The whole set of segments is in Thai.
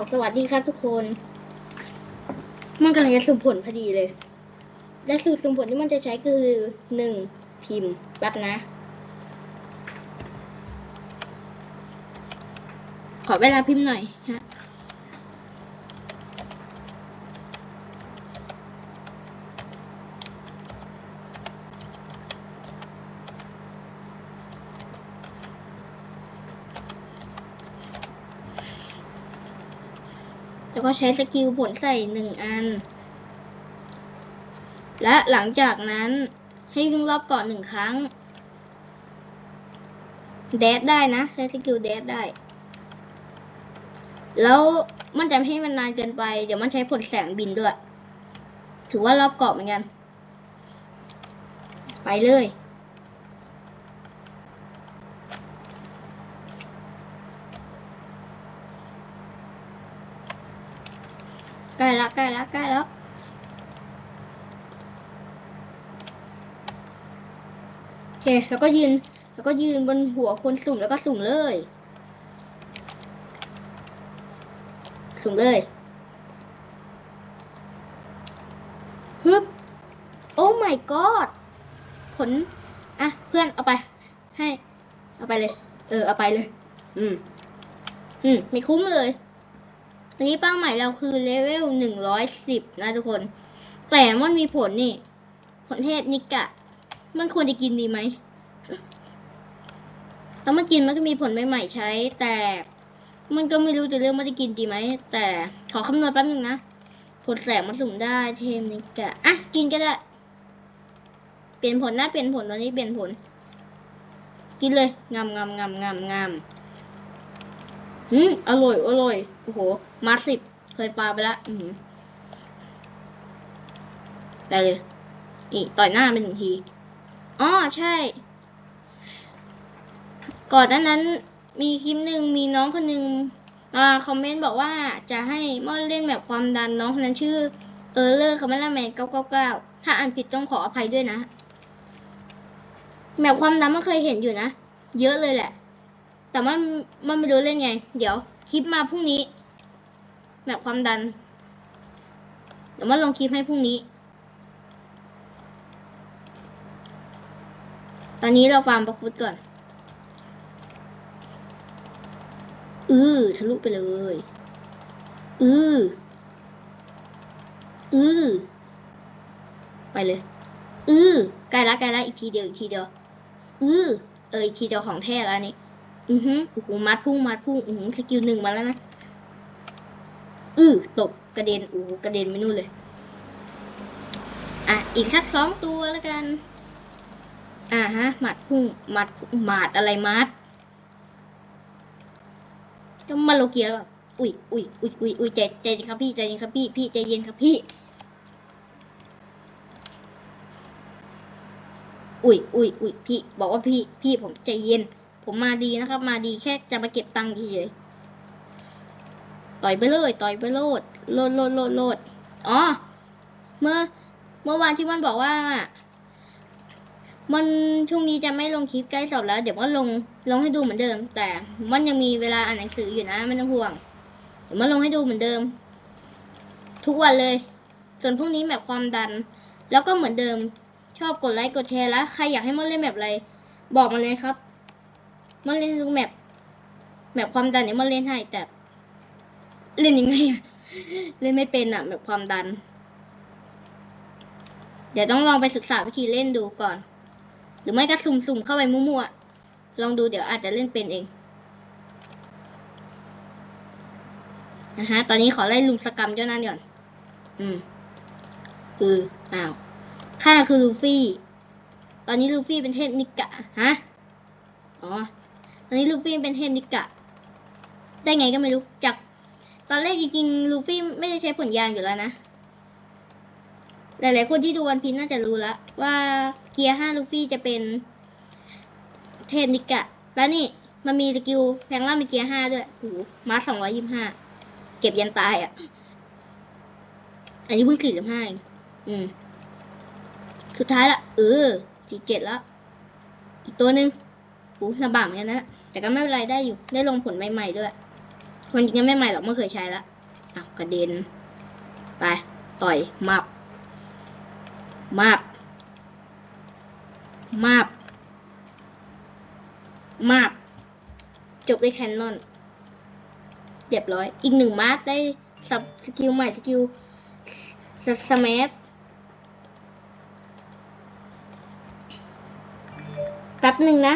าวสวัสดีครับทุกคน มันกำลังจะสุ่มผลพอดีเลย และสูตรสุ่มผลที่มันจะใช้คือหนึ่งพิมพ์แป๊บนะ ขอเวลาพิมพ์หน่อยฮะ แล้วก็ใช้สกิลผลใส่หนึ่งอัน และหลังจากนั้นให้วิ่งรอบเกาะหนึ่งครั้งเดดได้นะ ใช้สกิลเดดได้ แล้วมันจะไม่ให้มันนานเกินไป เดี๋ยวมันใช้ผลแสงบินด้วย ถือว่ารอบเกาะเหมือนกัน ไปเลย ใกล้แล้วใกล้แล้วใกล้แล้วโอเคแล้วก็ยืนแล้วก็ยืนบนหัวคนสุ่มแล้วก็สุ่มเลย สุ่มเลยฮึบโอ้ my god ผลอะเพื่อนเอาไป ให้ เอาไปเลย เออ เอาไปเลย อืม อืม ไม่คุ้มเลย อันนี้เป้าหมายเราคือเลเวลหนึ่งร้อยสิบนะทุกคน แต่มันมีผลนี่ ผลเทพนิกะ มันควรจะกินดีไหมถ้ามันกินมันก็มีผลใหม่ๆใช้ แต่มันก็ไม่รู้จะเลือกมันจะกินดีไหม แต่ขอคำนวณแป๊บนึงนะ ผลแสงมันสุ่มได้เทพนิกะ อะ กินก็ได้ เปลี่ยนผลนะเปลี่ยนผลตอนนี้เปลี่ยนผล กินเลยงามงามงามงามงาม อืมอร่อย อร่อย โอ้โห มาสิบ เคยปาไปและอืมได้เลย นี่ ต่อยหน้าไปหนึ่งที อ๋อ ใช่ ก่อนหน้านั้น มีคลิปหนึ่งมีน้องคนหนึ่งมาคอมเมนต์บอกว่าจะให้มอเล่นแบบความดันน้องคนนั้นชื่อ เออเลอร์คาเมล่าแมนเก้าเก้าเก้าถ้าอ่านผิดต้องขออภัยด้วยนะ แบบความดันมันเคยเห็นอยู่นะ เยอะเลยแหละ แต่มันมันไม่รู้เล่นไง เดี๋ยวคลิปมาพรุ่งนี้แบบความดัน เดี๋ยวมาลงคลิปให้พรุ่งนี้ ตอนนี้เราฟาร์มบักฟุตก่อน อือทะลุไปเลย อืออือไปเลย อือใกลละใกลละอีกทีเดียวอีกทีเดียว อือเอออีกทีเดียวของแท้แล้วนี่ อือฮึโอ้โหมัดพุ่งมัดพุ่งอือหือสกิลหนึ่งมาแล้วนะอือตบกระเด็นโอ้โหกระเด็นไปนู่นเลย อะ อีกสักสองตัวแล้วกัน อ่าฮะหมัดพุ่งหมัดหมัดอะไรมัดจะมาโลเกียหรือเปล่าอุ้ยอุ้ยอุ้ยอุ้ยอุ้ยใจใจเย็นครับพี่ใจเย็นครับพี่พี่ใจเย็นครับพี่ อุ้ยอุ้ยอุ้ยพี่ บอกว่าพี่พี่ผมใจเย็น ผมมาดีนะครับ มาดีแค่จะมาเก็บตังค์เฉยๆต่อยไปเลยต่อยไปโลดโลดโลดโลดโลดอ๋อเมื่อเมื่อวานที่มันบอกว่า มันช่วงนี้จะไม่ลงคลิปใกล้สอบแล้ว เดี๋ยวมันลงลงให้ดูเหมือนเดิม แต่มันยังมีเวลาอ่านหนังสืออยู่นะไม่ต้องห่วงเดี๋ยวมันลงให้ดูเหมือนเดิม ทุกวันเลย ส่วนพรุ่งนี้แบบความดัน แล้วก็เหมือนเดิม ชอบกดไลค์กดแชร์แล้วใครอยากให้มันเล่นแบบอะไร บอกมาเลยครับ มันเล่นทุกแมปแมปความดันเนี่ยมันเล่นให้แต่เล่นยังไงอะเล่นไม่เป็นอะแบบความดัน เดี๋ยวต้องลองไปศึกษาวิธีเล่นดูก่อน หรือไม่ก็สุ่มๆเข้าไปมั่วๆลองดูเดี๋ยวอาจจะเล่นเป็นเองนะฮะตอนนี้ขอไล่ลุมสกรรมเจ้านั่นก่อน อืมเอออ้าวข้าคือลูฟี่ ตอนนี้ลูฟี่เป็นเทพนิกะฮะอ๋อ อนนี้ลูฟี่เป็นเทพนิกะ ได้ไงก็ไม่รู้จากตอนแรกจริงๆลูฟี่ไม่ได้ใช้ผลยางอยู่แล้วนะ หลายๆคนที่ดูวันพีนน่าจะรู้แล้วว่าเกียร์ห้าลูฟี่จะเป็นเทพนิกะ แล้วนี่มันมีสกิลแพงล่างเป็นเกียร์ห้าด้วยโอ้โหมาสองร้อยยี่ห้าเก็บยันตายอะ อันนี้เพิ่งสี่สิบห้าอืม สุดท้ายละเออสี่เจ็ดแล้ว อีกตัวหนึ่งโอ้ลำบากเหมือนกันนะ แต่ก็ไม่เป็นไรได้อยู่ ได้ลงผลใหม่ๆด้วยคนจริงๆไม่ใหม่หรอกไม่เคยใช้ละอ้าวกระเด็น ไป ต่อยมับมับมับมับจบด้วยแคนนอนเรียบร้อย อีกหนึ่งมาร์คได้สับสกิลใหม่สกิลสสมัแป๊บหนึ่งนะ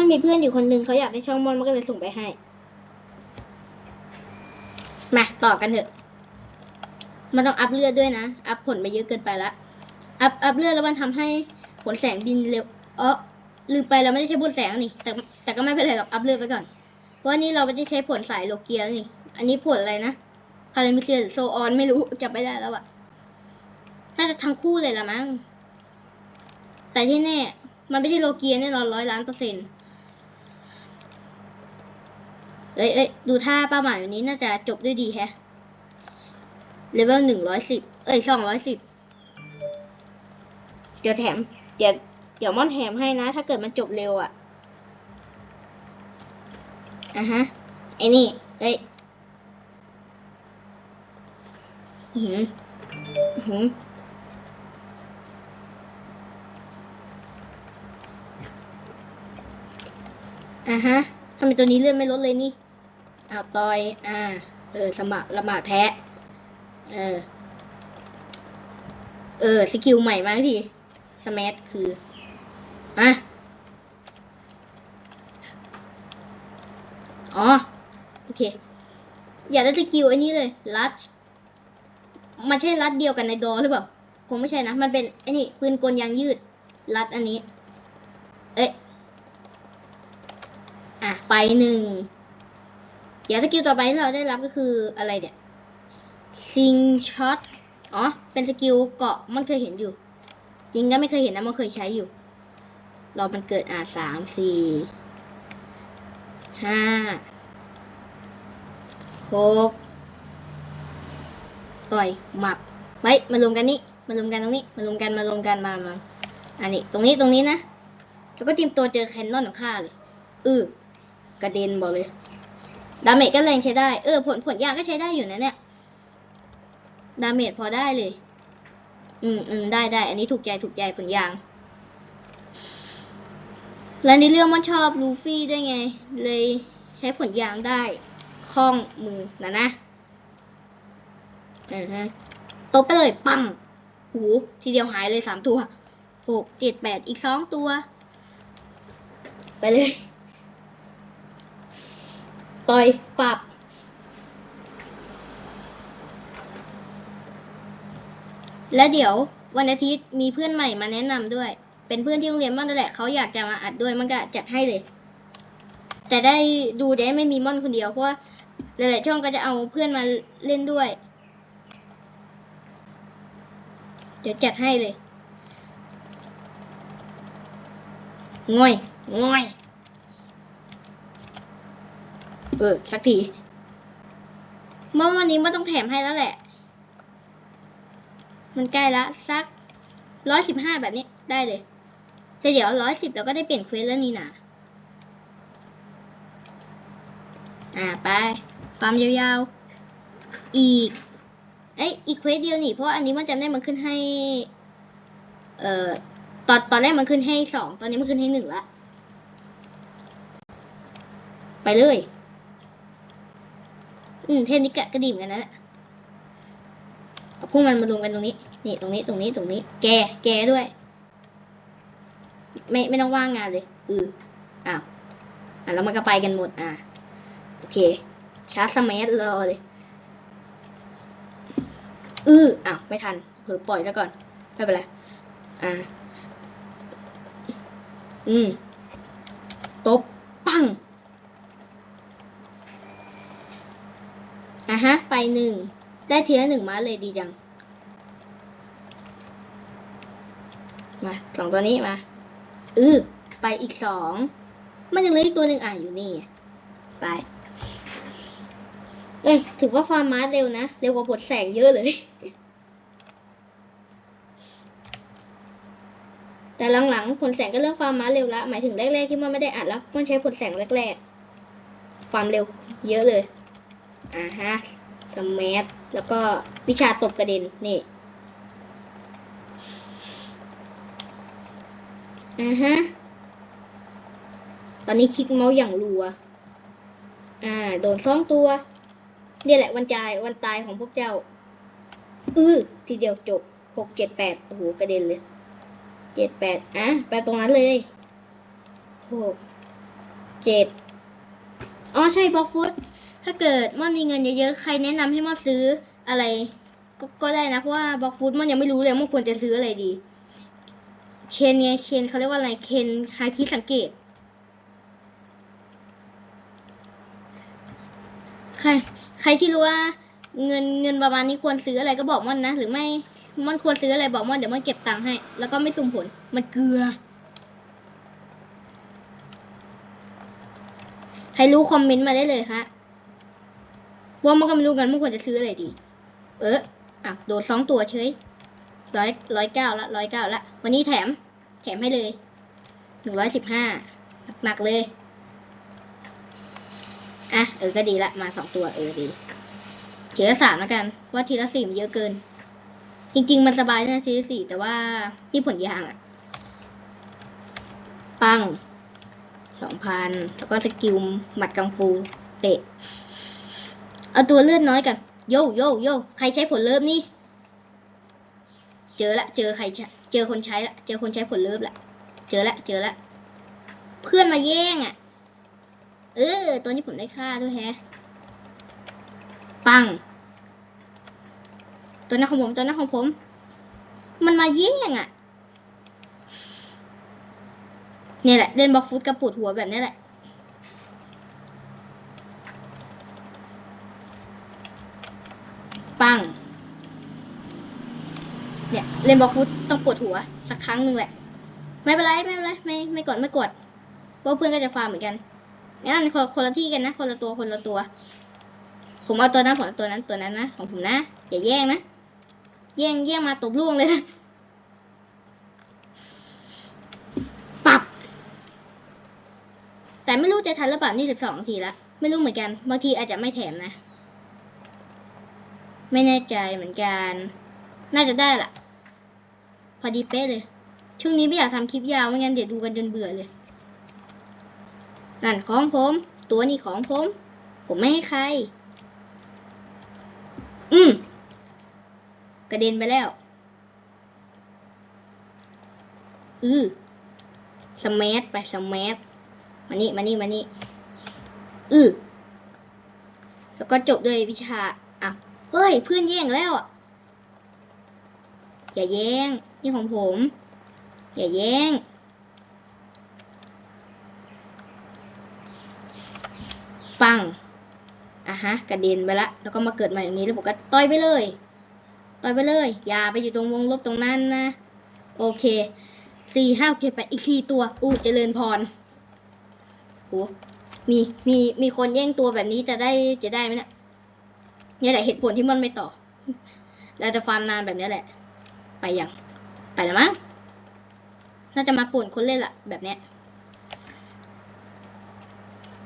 มันมีเพื่อนอยู่คนหนึ่งเขาอยากได้ช่องมอนมันก็เลยส่งไปให้ มาต่อกันเถอะ มันต้องอัพเลือดด้วยนะ อัพผลไปเยอะเกินไปละ อัพอัพเลือดแล้วมันทำให้ผลแสงบินเร็ว เออลืมไปเราไม่ได้ใช้ผลแสงนี่ แต่แต่ก็ไม่เป็นไรหรอกอัพเลือดไปก่อน เพราะว่านี่เราไม่ได้ใช้ผลสายโลเกียนี่ อันนี้ผลอะไรนะคาร์มิเซียหรือโซออนไม่รู้จำไม่ได้แล้วอะน่าจะทั้งคู่เลยละมั้ง แต่ที่แน่ มันไม่ใช่โลเกียแน่นอนร้อยล้านเปอร์เซ็นต์ เอ้ยเอ้ยดูท่าเป้าหมายวันนี้น่าจะจบด้วยดีแฮะเลเวลหนึ่งร้อยสิบเอ้ยสองร้อยสิบเดี๋ยวแถม เดี๋ยวเดี๋ยวม่อนแถมให้นะ ถ้าเกิดมันจบเร็วอะ่ะอะฮะ ไอ้นี่เอ้ยอือหืออือหืออะฮะทำไมตัวนี้เลื่อนไม่ลดเลยนี่ อ้าวต่อย อ่า เออ สมัครละหมาดแท้เออ เออ สกิลใหม่มาทีสมัทคือ อะ อ๋อ โอเค อยากได้สกิลอันนี้เลยรัด มันใช่รัดเดียวกันในดอหรือเปล่า คงไม่ใช่นะ มันเป็นไอ้นี่ปืนกลยางยืดรัดอันนี้ เอ๊ะ อะ ไปหนึ่ง ดี๋ยวสกิลต่อไปที่เราได้รับก็คืออะไรเนี่ยซิงช็อตอ๋อ เป็นสกิลเกาะมันเคยเห็นอยู่ จริงก็ไม่เคยเห็นนะมันเคยใช้อยู่รอมันเกิดอะสามสี่ห้าหกต่อยหมับไว้มารวมกันนี่มารวมกันตรงนี้มารวมกันมารวมกันมามาอันนี้ตรงนี้ตรงนี้นะ แล้วก็เตรียมตัวเจอแคนนอนของข้าเลยอือกระเด็นบอกเลย ดาเมจก็แรงใช้ได้ เออ ผลผลยางก็ใช้ได้อยู่นะเนี่ย ดาเมจพอได้เลย อืมอืมได้ได้ อันนี้ถูกใจถูกใจผลยาง และในเรื่องมันชอบลูฟี่ด้วยไง เลยใช้ผลยางได้คล่องมือนะนะอ่าฮะตบไปเลย ปังโอ้โหทีเดียวหายเลยสามตัวหกเจ็ดแปดอีกสองตัว ไปเลย ต่อยปรับ และเดี๋ยววันอาทิตย์มีเพื่อนใหม่มาแนะนำด้วย เป็นเพื่อนที่โรงเรียนม่อนนั่นแหละเขาอยากจะมาอัดด้วยมันก็จัดให้เลย แต่ได้ดูได้ไม่มีม่อนคนเดียวเพราะว่าหลายๆช่องก็จะเอาเพื่อนมาเล่นด้วย เดี๋ยวจัดให้เลยง่อยง่อย เออ สักทีเมื่อวันนี้ไม่ต้องแถมให้แล้วแหละ มันใกล้ละสักร้อยสิบห้าแบบนี้ได้เลยแต่เดี๋ยวร้อยสิบเราก็ได้เปลี่ยนเควสแล้วนี่นะอ่าไปฟาร์มยาวๆ อีกเอ้ยอีกเควสเดียวนี่ เพราะอันนี้มันจำได้มันขึ้นให้ เอ่อ ตอนตอนแรกมันขึ้นให้สอง ตอนนี้มันขึ้นให้หนึ่งละ ไปเลย อืมเทพนิกะก็ดีเหมือนกันนะเอาพวกมันมารวมกันตรงนี้ นี่ตรงนี้ตรงนี้ตรงนี้ แก แกด้วย ไม่ไม่ต้องว่างงานเลย อืออ้าวอะแล้วมันก็ไปกันหมด อะโอเค ชาร์จสมัยรอเลย อืออ้าวไม่ทันเผลอปล่อยแล้วก่อน ไม่เป็นไร อ่า อืมตบ ปัง อะฮะ ไปหนึ่ง ได้ทีละหนึ่งมาเลยดีจัง มาสองตัวนี้มา อือไปอีกสอง มันยังเหลืออีกตัวหนึ่งอะอยู่นี่ ไป เอ้ย ถือว่าฟาร์มมาเร็วนะ เร็วกว่าผลแสงเยอะเลย แต่หลังๆ ผลแสงก็เริ่มฟาร์มมาเร็วละ หมายถึงแรกๆที่มันไม่ได้อัดแล้ว มันใช้ผลแสงแรกๆฟาร์มเร็วเยอะเลย อ่าฮะสมัทแล้วก็วิชาตบกระเด็น นี่อ่าฮะ ตอนนี้คลิกเมาส์อย่างรัว อ่า โดนซ่องตัว เนี่ยแหละวันจายวันตายของพวกเจ้า อือทีเดียวจบหกเจ็ดแปดโอ้โหกระเด็นเลยเจ็ดแปดอะไปตรงนั้นเลยหกเจ็ดอ๋อใช่บล็อกฟุต ถ้าเกิดม่อนมีเงินเยอะๆ ใครแนะนำให้ม่อนซื้ออะไรก็ก็ได้นะ เพราะว่าบล็อกฟุตม่อนยังไม่รู้เลยม่อนควรจะซื้ออะไรดี เชนไงเชนเขาเรียกว่าอะไรเคนไฮาคิสังเกตใครใครที่รู้ว่าเงินเงินประมาณนี้ควรซื้ออะไรก็บอกม่อนนะ หรือไม่ม่อนควรซื้ออะไรบอกม่อนเดี๋ยวม่อนเก็บตังค์ให้ แล้วก็ไม่สุ่มผลมันเกลือ ใครรู้คอมเมนต์มาได้เลยฮะ ว่ามันก็ไม่รู้กันมันควรจะซื้ออะไรดี เอออะโดนสองตัวเฉยร้อยร้อยเก้าละร้อยเก้าละ วันนี้แถม แถมให้เลยหนึ่งร้อยสิบห้าหนักเลย อะ เออ ก็ดีละ มาสองตัว เออ ดี ทีละสามแล้วกัน ว่าทีละสี่มันเยอะเกิน จริง ๆ มันสบายนะทีละสี่แต่ว่านี่ผลยางอะปังสองพัน แล้วก็สกิลหมัดกังฟู เตะ เอาตัวเลือดน้อยกันโยโยโยใครใช้ผลเลิฟนี่ เจอละ เจอใครใช้เจอคนใช้ละ เจอคนใช้ผลเลิฟละ เจอละ เจอละ เพื่อนมาแย่งอะ เออ ตัวนี้ผมได้ค่าด้วยแฮะ ปัง ตัวนั้นของผม ตัวนั้นของผม มันมาแย่งอะ เนี่ยแหละ เล่นบล็อกฟุตกระปุดหัวแบบนี้แหละ ปัง เนี่ยเล่นบอกฟุตต้องปวดหัว สักครั้งหนึ่งแหละ ไม่เป็นไรไม่เป็นไรไม่ไม่กดไม่กดเพราะเพื่อนก็จะฟาร์มเหมือนกันงั้นคนคนละที่กันนะ คนละตัวคนละตัว ผมเอาตัวนั้นผมเอาตัวนั้นตัวนั้นนะของผมนะอย่าแย่งนะแย่งแย่งมาตบล่วงเลยนะปับ แต่ไม่รู้จะทันหรือเปล่านี่สิบสองนาทีละไม่รู้เหมือนกันบางทีอาจจะไม่แถมนะ ไม่แน่ใจเหมือนกัน น่าจะได้ละ พอดีเป๊ะเลย ช่วงนี้ไม่อยากทำคลิปยาวไม่งั้นเดี๋ยวดูกันจนเบื่อเลย นั่นของผม ตัวนี้ของผม ผมไม่ให้ใคร อืมกระเด็นไปแล้ว อือสมัทไปสมัทมานี่มานี่มานี่อือแล้วก็จบด้วยวิชา เฮ้ยเพื่อนแย่งแล้วอะอย่าแย่งนี่ของผม อย่าแย่งปังอะฮะกระเด็นไปละแล้วก็มาเกิดใหม่อย่างนี้แล้วผมก็ต่อยไปเลย ต่อยไปเลย อย่าไปอยู่ตรงวงลบตรงนั้นนะ โอเคสี่ห้าเจ็ดแปดอีกสี่ตัว อู้เจริญพรโหมีมีมีคนแย่งตัวแบบนี้จะได้จะได้ไหมเนี่ย นี่แหละเหตุผลที่มันไม่ต่อ เราจะฟาร์มนานแบบนี้แหละ ไปยัง ไปแล้วมั้ง น่าจะมาป่วนคนเล่นละแบบเนี้ย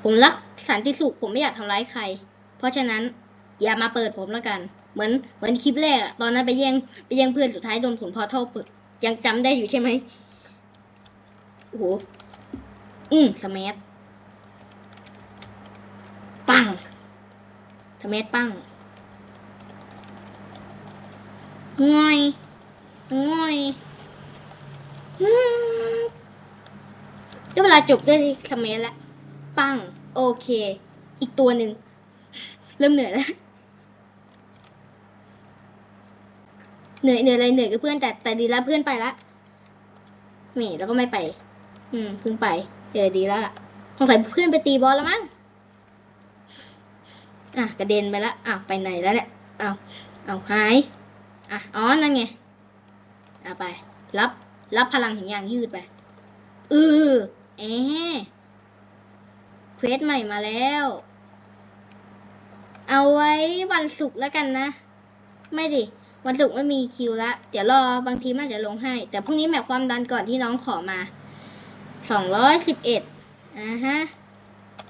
ผมรักสันติสุขผมไม่อยากทำร้ายใคร เพราะฉะนั้น อย่ามาเปิดผมแล้วกัน เหมือนเหมือนคลิปแรกอะตอนนั้นไปแย่งไปแย่งเพื่อนสุดท้ายโดนผลพอเท่าเปิด ยังจำได้อยู่ใช่ไหมโอ้โห อืมสมัทปังสมัทปัง ง่อยง่อยอืมได้เวลาจบด้วยสมัทแล้วปัง โอเค อีกตัวหนึ่ง เริ่มเหนื่อยแล้ว เหนื่อยเหนื่อยอะไรเหนื่อยกับเพื่อนแต่แต่ดีแล้วเพื่อนไปละแหม่แล้วก็ไม่ไป อืมเพิ่งไปเออดีแล้วล่ะสงสัยเพื่อนไปตีบอลแล้วมั้ง อะ กระเด็นไปละอ้าวไปไหนแล้วเนี่ยอ้าวอ้าวหาย อะ อ๋อ นั่นไงอะไป รับ รับพลังถึงอย่างยืดไปเออเอะเควสใหม่มาแล้ว เอาไว้วันศุกร์แล้วกันนะ ไม่ดิ วันศุกร์ไม่มีคิวละ เดี๋ยวรอบางทีมันจจะลงให้ แต่พรุ่งนี้แมปความดันก่อนที่น้องขอมา สองร้อยสิบเอ็ดอ่าฮะ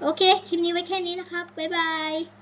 โอเค คลิปนี้ไว้แค่นี้นะครับ บ๊ายบาย